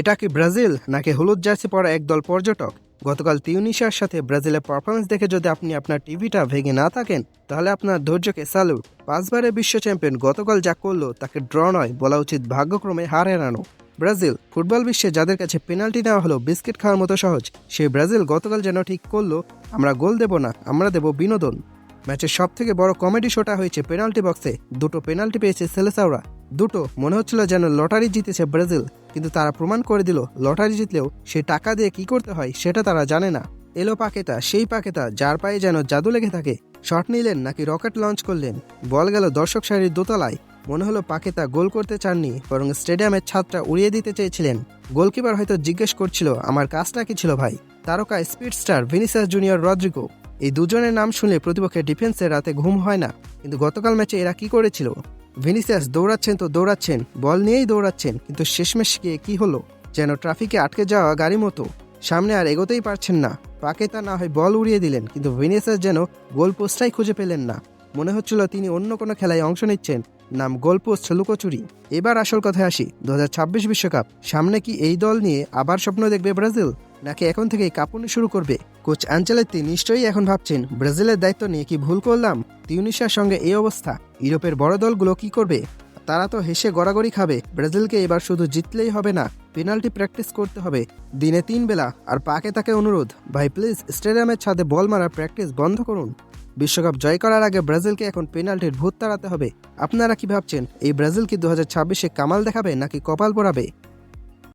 এটা কি ব্রাজিল নাকি হলুদ জার্সি পরা একদল পর্যটক? গতকাল তিউনিশিয়ার সাথে ব্রাজিলের পারফরমেন্স দেখে যদি আপনি আপনার টিভিটা ভেঙে না থাকেন, তাহলে আপনার ধৈর্যকে স্যালুট পাঁচবারের বিশ্ব চ্যাম্পিয়ন গতকাল যা করল, তাকে ড্র নয়, বলা উচিত ভাগ্যক্রমে হার এড়ানো। ব্রাজিল, ফুটবল বিশ্বে যাদের কাছে পেনাল্টি নেওয়া হলো বিস্কিট খাওয়ার মতো সহজ। সেই ব্রাজিল গতকাল যেন ঠিক করল, আমরা গোল দেব না, আমরা দেব বিনোদন। ম্যাচের সব থেকে বড় কমেডি শোটা হয়েছে পেনাল্টি বক্সে দুটো পেনাল্টি পেয়েছে সেলেসাওরা। দুটো, মনে হচ্ছিল যেন লটারি জিতেছে ব্রাজিল। কিন্তু তারা প্রমাণ করে দিল, লটারি জিতলেও সে টাকা দিয়ে কি করতে হয় সেটা তারা জানে না। এলো পাকেতা, সেই পাকেতা যার পায়ে যেন জাদু লেগে থাকে। শট নিলেন নাকি রকেট লঞ্চ করলেন। বল গেল দর্শক সারির দোতলায়। মনে হলো পাকেতা গোল করতে চাননি, বরং স্টেডিয়ামের ছাদটা উড়িয়ে দিতে চেয়েছিলেন। গোলকিপার হয়তো জিজ্ঞেস করছিল, আমার কাজটা কি ছিল ভাই? তারকা speed star Vinicius Junior Rodrygo. এই দুজনের নাম শুনলে প্রতিপক্ষের ডিফেন্সে রাতে ঘুম হয় না। কিন্তু গতকাল ম্যাচে এরা কি করেছিল? ভিনিসিয়াস দৌড়াচ্ছেন তো দৌড়াচ্ছেন, বল নিয়েই দৌড়াচ্ছেন, কিন্তু শেষমেশ গিয়ে কি হলো? যেন ট্রাফিকে আটকে যাওয়া গাড়ি মতো। সামনে আর এগোতেই পারছেন না। পাকে তা না হয় বল উড়িয়ে দিলেন, কিন্তু ভিনিসিয়াস যেন গোল পোস্টটাই খুঁজে পেলেন না। মনে হচ্ছিল তিনি অন্য কোনো খেলায় অংশ নিচ্ছেন, নাম গোলপোস্ট লুকোচুরি। এবার আসল কথায় আসি, দু বিশ্বকাপ। সামনে কি এই দল নিয়ে আবার স্বপ্ন দেখবে ব্রাজিল? নাকি এখন থেকেই কাঁপুনি শুরু করবে? কোচ আঞ্চলেত্তি নিশ্চয়ই এখন ভাবছেন, ব্রাজিলের দায়িত্ব নিয়ে কি ভুল করলাম? তিউনিশিয়ার সঙ্গে এই অবস্থা, ইউরোপের বড় দলগুলো কি করবে? তারা তো হেসে গড়াগড়ি খাবে, ব্রাজিলকে এবার শুধু জিতলেই হবে না, পেনাল্টি প্র্যাকটিস করতে হবে। দিনে তিন বেলা, আর পাকে তাকে অনুরোধ, ভাই প্লিজ স্টেডিয়ামের ছাদে বল মারা প্র্যাকটিস বন্ধ করুন। বিশ্বকাপ জয় করার আগে ব্রাজিলকে এখন পেনাল্টির ভূত তাড়াতে হবে। আপনারা কি ভাবছেন, এই ব্রাজিল কি দু হাজার ছাব্বিশে কামাল দেখাবে নাকি কপাল পড়াবে?